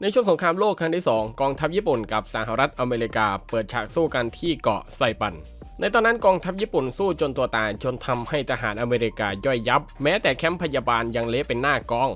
ในช่วงสงครามโลกครั้งที่ 2 กองทัพญี่ปุ่นกับสหรัฐอเมริกาเปิดฉากสู้กันที่เกาะไซปัน ในตอนนั้นกองทัพญี่ปุ่นสู้จนตัวตายจนทำให้ทหารอเมริกาย่อยยับ แม้แต่แคมป์พยาบาลยังเละเป็นหน้ากอง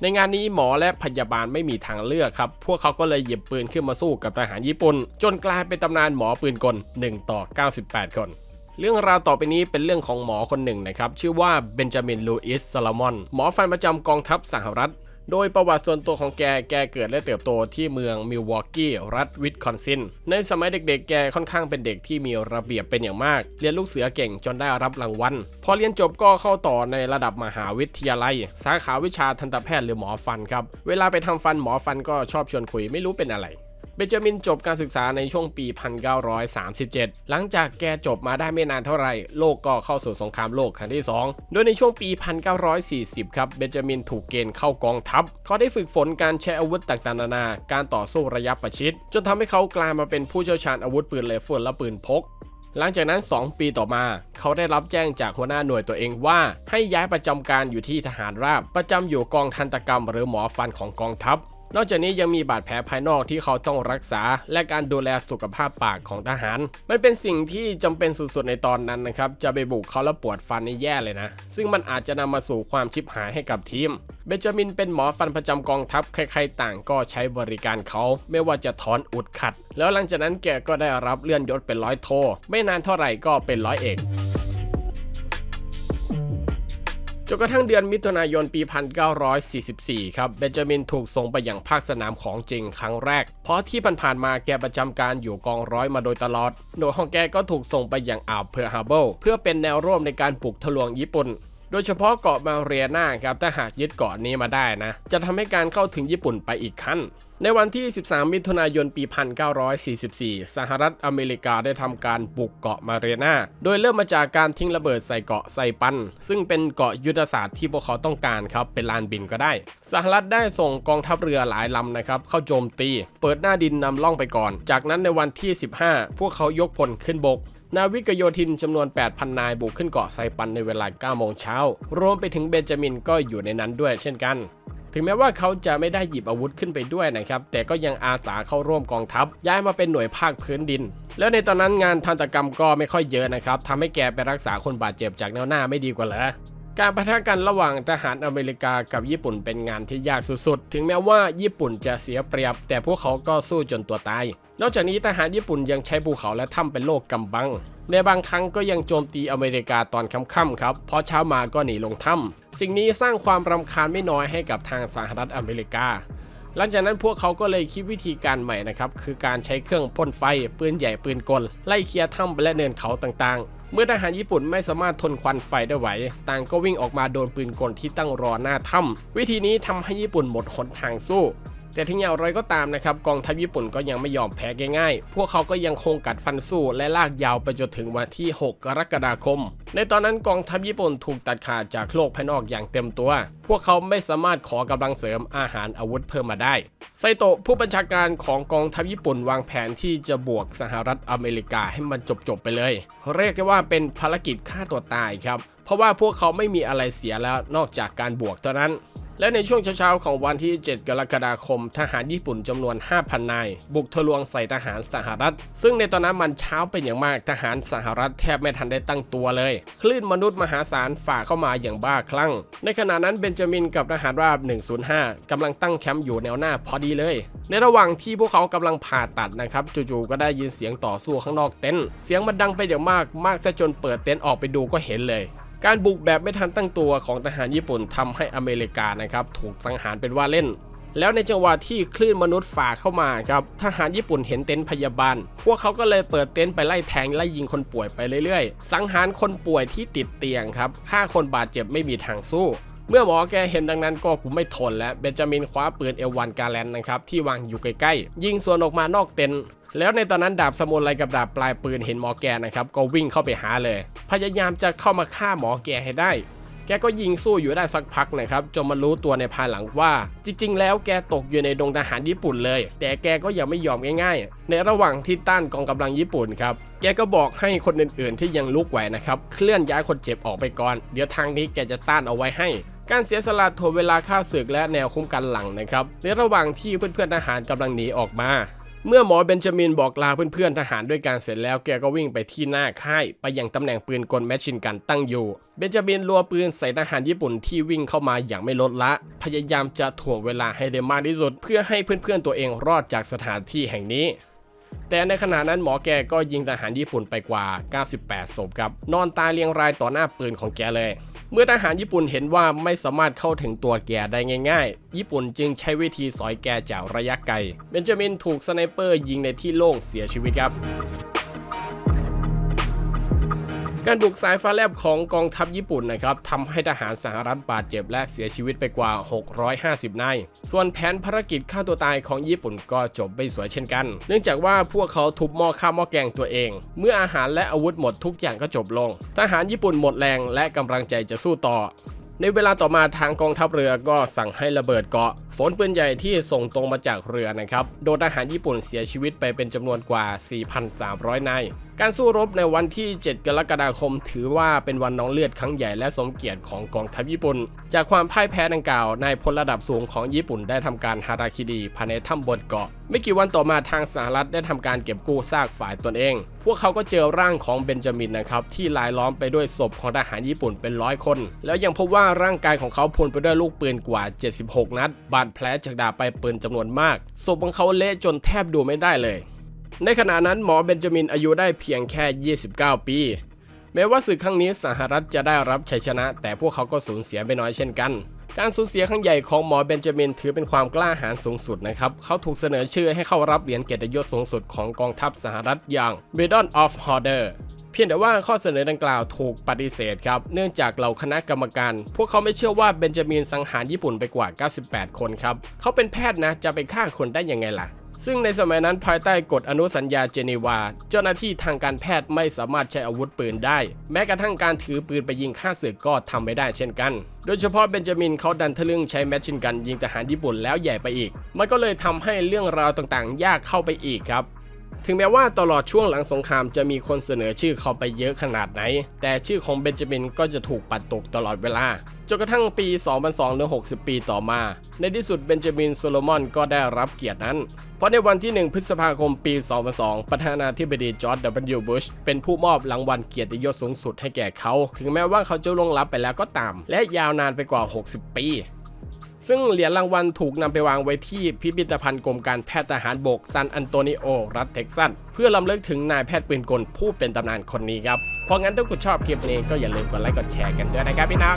ในงานนี้หมอและพยาบาลไม่มีทางเลือกครับ พวกเขาก็เลยหยิบปืนขึ้นมาสู้กับทหารญี่ปุ่น จนกลายเป็นตำนานหมอปืนกล1ต่อ98 คน เรื่องราวต่อไปนี้เป็นเรื่องของหมอคนหนึ่งนะครับชื่อว่าเบนจามินลูอิสซาลามอนหมอฟันประจำกองทัพสหรัฐ โดยประวัติส่วนตัวของแก แกเกิดและเติบโตที่เมืองมิลวอกกี้ รัฐวิสคอนซิน ในสมัยเด็กๆ แกค่อนข้างเป็นเด็กที่มีระเบียบเป็นอย่างมาก เรียนลูกเสือเก่งจนได้รับรางวัล พอเรียนจบก็เข้าต่อในระดับมหาวิทยาลัย สาขาวิชาทันตแพทย์หรือหมอฟันครับ เวลาไปทำฟันหมอฟันก็ชอบชวนคุยไม่รู้เป็นอะไร เบนจามินจบการศึกษาในช่วงปี 1937 หลังจากแกจบมาได้ไม่นานเท่าไหร่ โลกก็เข้าสู่สงครามโลกครั้งที่ 2 โดยในช่วงปี 1940 ครับ เบนจามินถูกเกณฑ์เข้ากองทัพ เขาได้ฝึกฝนการใช้อาวุธต่างๆนานา การต่อสู้ระยะประชิด จนทำให้เขากลายมาเป็นผู้เชี่ยวชาญอาวุธปืนไรเฟิลและปืนพกหลังจากนั้น 2 ปีต่อมา เขาได้รับแจ้งจากหัวหน้าหน่วยตัวเองว่า ให้ย้ายประจำการอยู่ที่ทหารราบ ประจำอยู่กองทันตกรรมหรือหมอฟันของกองทัพ นอกจากนี้ยังมีบาดแผลภายนอกที่เขาต้องรักษา และการดูแลสุขภาพปากของทหาร มันเป็นสิ่งที่จำเป็นสุดๆในตอนนั้นนะครับ จะไปบุกเขาแล้วปวดฟันนี่แย่เลยนะ ซึ่งมันอาจจะนำมาสู่ความชิบหายให้กับทีม เบนจามินเป็นหมอฟันประจำกองทัพใครๆต่างก็ใช้บริการเขา ไม่ว่าจะถอนอุดขัด แล้วหลังจากนั้นแกก็ได้รับเลื่อนยศเป็นร้อยโท ไม่นานเท่าไหร่ก็เป็นร้อยเอก จนกระทั่งเดือนมิถุนายนปี 1944 ครับ เบนจามินถูกส่งไปอย่างภาคสนามของจริงครั้งแรก เพราะที่ผ่านๆมาแกประจำการอยู่กองร้อยมาโดยตลอด โดยของแกก็ถูกส่งไปอย่างอ่าวเพิร์ฮาร์เบิลเพื่อเป็นแนวร่วมในการปลุกทะลวงญี่ปุ่นโดยเฉพาะเกาะมาเรียนาครับถ้าหากยึดเกาะนี้มาได้นะ จะทำให้การเข้าถึงญี่ปุ่นไปอีกขั้น ในวันที่ 13 มิถุนายน ปี 1944 สหรัฐอเมริกาได้ทำการบุกเกาะมาเรียนา โดยเริ่มมาจากการทิ้งระเบิดใส่เกาะไซปัน ซึ่งเป็นเกาะยุทธศาสตร์ที่พวกเขาต้องการครับ เป็นลานบินก็ได้ สหรัฐได้ส่งกองทัพเรือหลายลำนะครับ เข้าโจมตี เปิดหน้าดินนำล่องไปก่อน จากนั้นในวันที่ 15 พวกเขายกพลขึ้นบกนาวิกโยธินจำนวน 8,000 นายบุกขึ้นเกาะไซปันในเวลา 9 โมงเช้ารวมไปถึงเบนจามินก็อยู่ในนั้นด้วยเช่นกัน ถึงแม้ว่าเขาจะไม่ได้หยิบอาวุธขึ้นไปด้วยนะครับ แต่ก็ยังอาสาเข้าร่วมกองทัพ ย้ายมาเป็นหน่วยภาคพื้นดิน แล้วในตอนนั้นงานทันตกรรมก็ไม่ค่อยเยอะนะครับทำให้แกไปรักษาคนบาดเจ็บจากแนวหน้าไม่ดีกว่าเหรอการปะทะกันระหว่างทหารอเมริกากับญี่ปุ่นเป็นงานที่ยากสุดๆ ถึงแม้ว่าญี่ปุ่นจะเสียเปรียบ แต่พวกเขาก็สู้จนตัวตาย นอกจากนี้ทหารญี่ปุ่นยังใช้ภูเขาและถ้ำเป็นโลกกำบัง ในบางครั้งก็ยังโจมตีอเมริกาตอนค่ำๆครับพอเช้ามาก็หนีลงถ้ำสิ่งนี้สร้างความรำคาญไม่น้อยให้กับทางสหรัฐอเมริกา หลังจากนั้นพวกเขาก็เลยคิดวิธีการใหม่นะครับ คือการใช้เครื่องพ่นไฟ ปืนใหญ่ปืนกล ไล่เคลียร์ถ้ำและเนินเขาต่างๆ เมื่อทหารญี่ปุ่นไม่สามารถทนควันไฟได้ไหว ต่างก็วิ่งออกมาโดนปืนกลที่ตั้งรอหน้าถ้ำวิธีนี้ทำให้ญี่ปุ่นหมดหนทางสู้ แต่ถึงอย่างไรก็ตามนะครับกองทัพญี่ปุ่นก็ยังไม่ยอมแพ้ง่ายๆ พวกเขาก็ยังคงกัดฟันสู้และลากยาวไปจนถึงวันที่ 6 กรกฎาคม ในตอนนั้นกองทัพญี่ปุ่นถูกตัดขาดจากโลกภายนอกอย่างเต็มตัว พวกเขาไม่สามารถขอกำลังเสริมอาหารอาวุธเพิ่มมาได้ ไซโตะผู้บัญชาการของกองทัพญี่ปุ่นวางแผนที่จะบวกสหรัฐอเมริกาให้มันจบๆไปเลย เรียกได้ว่าเป็นภารกิจฆ่าตัวตายครับ เพราะว่าพวกเขาไม่มีอะไรเสียแล้วนอกจากการบวกเท่านั้น และในช่วงเช้าๆของวันที่ 7 กรกฎาคม ทหารญี่ปุ่นจำนวน 5,000 นาย บุกทะลวงใส่ทหารสหรัฐ ซึ่งในตอนนั้นมันเช้าเป็นอย่างมากทหารสหรัฐแทบไม่ทันได้ตั้งตัวเลย คลื่นมนุษย์มหาศาลฝ่าเข้ามาอย่างบ้าคลั่ง ในขณะนั้นเบนจามินกับทหารราบ 105กำลังตั้งแคมป์อยู่แนวหน้าพอดีเลย ในระหว่างที่พวกเขากำลังผ่าตัดนะครับจู่ๆก็ได้ยินเสียงต่อสู้ข้างนอกเต็นท์เสียงมันดังไปอย่างมากมากซะจนเปิดเต็นท์ออกไปดูก็เห็นเลย การบุกแบบไม่ทันตั้งตัวของทหารญี่ปุ่นทำให้อเมริกานะครับถูกสังหารเป็นว่าเล่น แล้วในจังหวะที่คลื่นมนุษย์ฝ่าเข้ามาครับทหารญี่ปุ่นเห็นเต็นท์พยาบาล พวกเขาก็เลยเปิดเต็นท์ไปไล่แทงไล่ยิงคนป่วยไปเรื่อยๆ สังหารคนป่วยที่ติดเตียงครับฆ่าคนบาดเจ็บไม่มีทางสู้เมื่อหมอแกเห็นดังนั้นก็กูไม่ทนแล้วเบนจามินคว้าปืนเอวันกาแลนนะครับที่วางอยู่ใกล้ๆยิงสวนออกมานอกเต็นท์ แล้วในตอนนั้นดาบสมุนไรกับดาบปลายปืนเห็นหมอแกนะครับก็วิ่งเข้าไปหาเลย พยายามจะเข้ามาฆ่าหมอแกให้ได้ แกก็ยิงสู้อยู่ได้สักพักนะครับจนมารู้ตัวในภายหลังว่า จริง ๆ แล้วแกตกอยู่ในดงทหารญี่ปุ่นเลย แต่แกก็ยังไม่ยอมง่ายๆ ในระหว่างที่ต้านกองกำลังญี่ปุ่นครับแกก็บอกให้คนอื่นๆ ที่ยังลุกไหวนะครับเคลื่อนย้ายคนเจ็บออกไปก่อน เดี๋ยวทางนี้แกจะต้านเอาไว้ให้การเสียสละถ่วเวลาฆ่าศึกและแนวคุ้มกันหลังนะครับ ในระหว่างที่เพื่อนๆทหารกำลังหนีออกมา เมื่อหมอเบนจามินบอกลาเพื่อนๆทหารด้วยการเสร็จแล้วแกก็วิ่งไปที่หน้าค่าย ไปยังตำแหน่งปืนกลแมชชินกันตั้งอยู่ เบนจามินรัวปืนใส่ทหารญี่ปุ่นที่วิ่งเข้ามาอย่างไม่ลดละ พยายามจะถ่วงเวลาให้ได้มากที่สุด เพื่อให้เพื่อนๆตัวเองรอดจากสถานที่แห่งนี้แต่ในขณะนั้นหมอแกก็ยิงทหารญี่ปุ่นไปกว่า 98 ศพครับ นอนตายเรียงรายต่อหน้าปืนของแกเลย เมื่อทหารญี่ปุ่นเห็นว่าไม่สามารถเข้าถึงตัวแกได้ง่ายๆ ญี่ปุ่นจึงใช้วิธีสอยแกจากระยะไกล เบนจามินถูกสไนเปอร์ยิงในที่โล่งเสียชีวิตครับ การบุกสายฟ้าแลบของกองทัพญี่ปุ่นนะครับทำให้ทหารสหรัฐบาดเจ็บและเสียชีวิตไปกว่า 650 นาย ส่วนแผนภารกิจฆ่าตัวตายของญี่ปุ่นก็จบไม่สวยเช่นกัน เนื่องจากว่าพวกเขาทุบหม้อข้าวหม้อแกงตัวเอง เมื่ออาหารและอาวุธหมดทุกอย่างก็จบลง ทหารญี่ปุ่นหมดแรงและกำลังใจจะสู้ต่อในเวลาต่อมาทางกองทัพเรือก็สั่งให้ระเบิดเกาะฝนปืนใหญ่ที่ส่งตรงมาจากเรือนะครับ โดนทหารญี่ปุ่นเสียชีวิตไปเป็นจำนวนกว่า 4,300 นาย การสู้รบในวันที่ 7 กรกฎาคม ถือว่าเป็นวันน้องเลือดครั้งใหญ่และสมเกียรติของกองทัพญี่ปุ่น จากความพ่ายแพ้ดังกล่าวนายพลระดับสูงของญี่ปุ่นได้ทำการฮาราคิดีภายในถ้ำบนเกาะ ไม่กี่วันต่อมาทางสหรัฐได้ทำการเก็บกู้ซากฝ่ายตนเอง พวกเขาก็เจอร่างของเบนจามินนะครับที่ลายล้อมไปด้วยศพของทหารญี่ปุ่นเป็นร้อยคน แล้วยังพบว่าร่างกายของเขาพรุนไปด้วยลูกปืนกว่า 76 นัด บาดแผลจากดาบไปปืนจำนวนมากศพของเขาเละจนแทบดูไม่ได้เลย ในขณะนั้นหมอเบนจามินอายุได้เพียงแค่ 29 ปี แม้ว่าศึกครั้งนี้สหรัฐจะได้รับชัยชนะ แต่พวกเขาก็สูญเสียไปน้อยเช่นกัน การสูญเสียครั้งใหญ่ของหมอเบนจามินถือเป็นความกล้าหาญสูงสุดนะครับ เขาถูกเสนอชื่อให้เข้ารับเหรียญเกียรติยศสูงสุดของกองทัพสหรัฐอย่าง Medal of Honor เพียงแต่ว่าข้อเสนอดังกล่าวถูกปฏิเสธครับ เนื่องจากเหล่าคณะกรรมการ พวกเขาไม่เชื่อว่าเบนจามินสังหารญี่ปุ่นไปกว่า 98 คนครับ เขาเป็นแพทย์นะจะไปฆ่าคนได้ยังไงล่ะ ซึ่งในสมัยนั้นภายใต้กฎอนุสัญญาเจนีวา เจ้าหน้าที่ทางการแพทย์ไม่สามารถใช้อาวุธปืนได้ แม้กระทั่งการถือปืนไปยิงฆ่าศึกก็ทำไม่ได้เช่นกัน โดยเฉพาะเบนจามินเขาดันทะลึ่งใช้แมชชินกันยิงทหารญี่ปุ่นแล้วใหญ่ไปอีก มันก็เลยทำให้เรื่องราวต่างๆ ยากเข้าไปอีกครับ ถึงแม้ว่าตลอดช่วงหลังสงครามจะมีคนเสนอชื่อเขาไปเยอะขนาดไหน แต่ชื่อของเบนจามินก็จะถูกปัดตกตลอดเวลา จนกระทั่งปี 2002หรือ60 ปีต่อมา ในที่สุดเบนจามินโซโลมอนก็ได้รับเกียรตินั้น เพราะในวันที่ 1 พฤษภาคมปี 2002 ประธานาธิบดีจอร์จ W. บุชเป็นผู้มอบรางวัลเกียรติยศสูงสุดให้แก่เขา ถึงแม้ว่าเขาจะล่วงลับไปแล้วก็ตาม และยาวนานไปกว่า 60 ปี ซึ่งเหรียญรางวัลถูกนำไปวางไว้ที่พิพิธภัณฑ์กรมการแพทย์ทหารบกซันอันโตนิโอ รัฐเท็กซัส เพื่อลำลึกถึงนายแพทย์ปืนกลผู้เป็นตำนานคนนี้ครับ เพราะงั้นถ้าคุณชอบคลิปนี้ก็อย่าลืมกดไลค์กดแชร์กันด้วยนะครับพี่น้อง